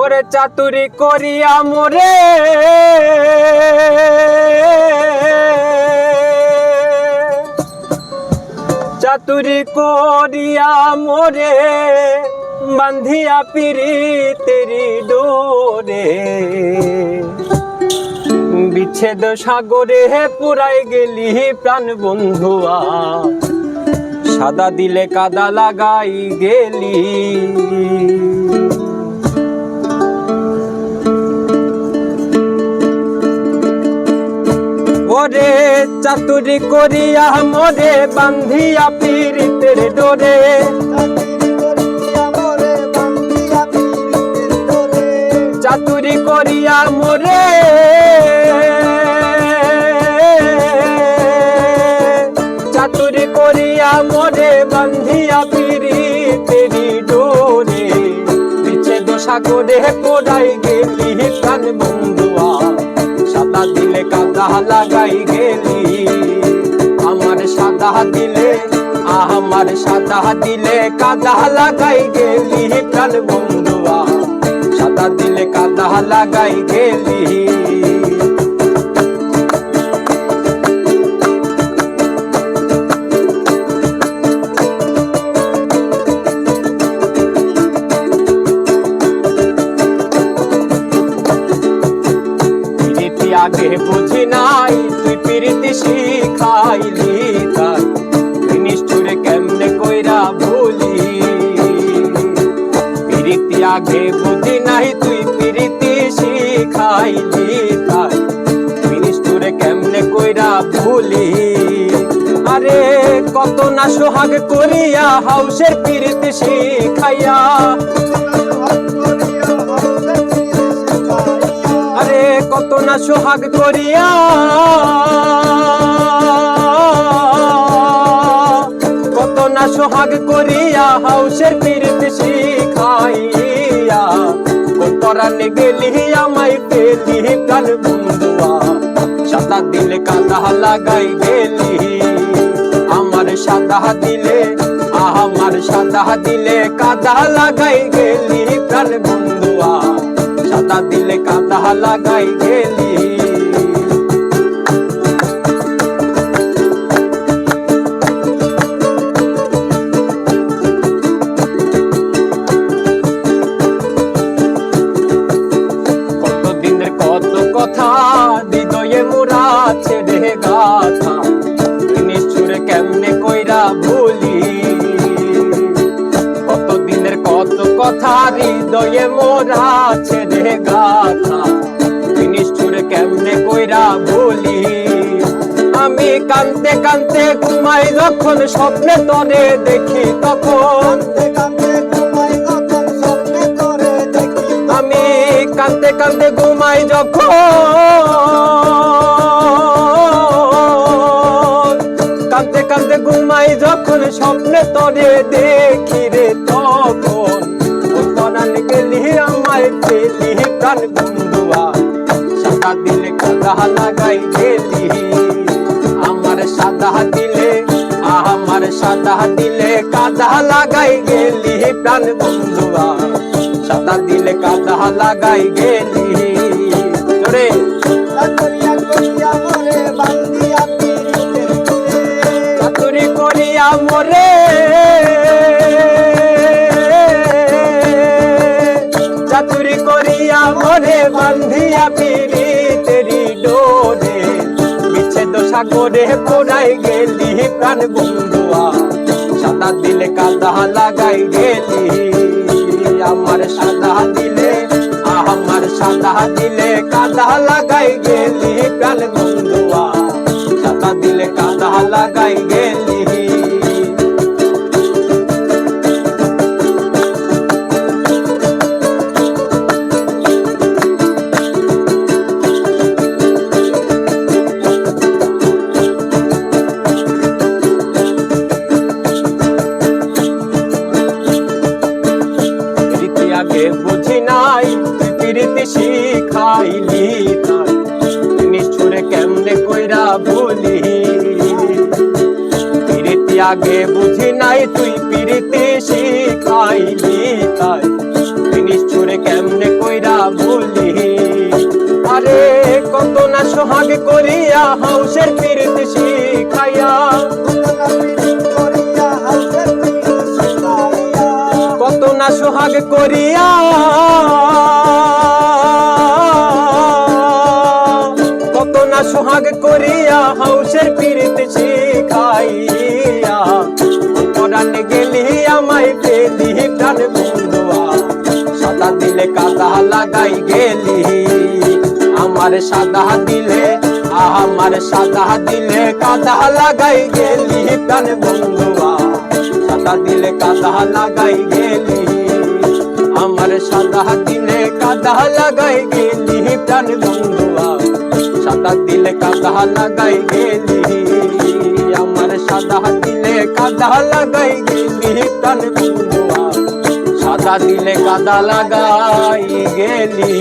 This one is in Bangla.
ওরে চাতুরি করিয়া মোরে চাতুরি করিয়া মোরে বান্ধিয়া পিরি তেরি ডোরে। বিচ্ছেদ সাগরে পুরাই গেলি প্রাণ বন্ধুয়া। সাদা দিলে কাদা লাগাই গেলি। ওরে চাতুরি করিয়া মোরে বান্ধিয়া পীড়িতের ডোরে। চাতুরি করিয়া মোরে চাতুরি করিয়া মোরে। বান্ধিয়া পীড়িতেরি ডোরে। পিছে দোষা করে কোড়াই কাদা লাগাই গেলি। আমার সাদা দিলে, আমার সাদা দিলে কাদা লাগাই গেলি। প্রাণ বন্ধুয়া, সাদা দিলে কাদা লাগাই গেলি। আগে বুঝি নাই, তুই প্রীতি শিখাইলি তাই। নিষ্ঠুরে কেমনে কইরা ভুলি? প্রীতি আগে বুঝি নাই, তুই প্রীতি শিখাইলি তাই। নিষ্ঠুরে কেমনে কইরা ভুলি? আরে কত না সোহাগ করিয়া হাউসের প্রীতি শিখাইয়া। কত না সোহাগ করিয়া। কত না সোহাগ করিয়া হাউসের পীড়িত শিখাইয়া। কোতরানে গেলি আমায় পেলি প্রাণ বন্ধুয়া। সাদা দিলে কাদা লাগাই গেলি। আমার সাদা দিলে আমার সাদা দিলে কাদা লাগাই গেলি প্রাণ বন্ধুয়া। দিলে কাদা লাগাই গেলি কত কথা, হৃদয়ে মোরা ছেড়ে গাথা। নিষ্ঠুরে কেমনে কইরা ভুলি কত দিনের কত কথা মোরা ছেড়ে গাথা। নিষ্ঠুরে কেমনে কইরা বলি? আমি কানতে কানতে ঘুমাই যখন স্বপ্নে তরে দেখি তখন। আমি কান্দতে কান্দতে ঘুমাই যখন। কান্দতে কান্দতে ঘুমাই যখন স্বপ্নে তরে দেখি রে তখন। পরাণ গেলি আমায় পেলি প্রাণ বন্ধুয়া। সাদা দিলে কাদা লাগাই গেলি আমার সাদা দিলে আমার সাদা দিলে কাদা লাগাই গেলি প্রাণ বন্ধুয়া। সাদা দিলে কাদা লাগাই গেলি। পিরি তেরি ডোরে বিচ্ছেদ সাগরে পোড়াই গেলি প্রাণ বন্ধুয়া সাদা দিলে কাদা লাগাই গেলি আমার সাদা দিলে আমার সাদা দিলে কাদা লাগাই গেলি প্রাণ বন্ধুয়া সাদা দিলে কাদা লাগাই গেলি বুঝি নাই তুই প্রীতি শিখাইলি নিষ্ঠুরে কেমনে কইরা ভুলি প্রীতি আগে বুঝি নাই, তুই প্রীতি শিখাইলি তাই। নিষ্ঠুরে কেমনে কইরা ভুলি আরে কত না সোহাগ করিয়া হাউসের প্রীতি শিখাইয়া। কত না সোহাগ করিয়া কত না সোহাগ করিয়া হাউসের পিরিত শিখাইয়া। পরাণ গেলি আমায় পেলি প্রাণ বন্ধুয়া। সাদা দিলে কাদা লাগাই গেলি। আমার সাদা দিলে, আমার সাদা দিলে কাদা লাগাই গেলি প্রাণ বন্ধুয়া। সাদা দিলে কাদা লাগাই গেলি। আমার সাদা দিলে কাদা লাগাই গেলি প্রাণ বন্ধুয়া। সাদা দিলে কাদা লাগাই গেলি। আমার সাদা দিলে কাদা লাগাই গেলি। প্রাণ বন্ধুয়া সাদা দিলে কাদা লাগাই গেলি।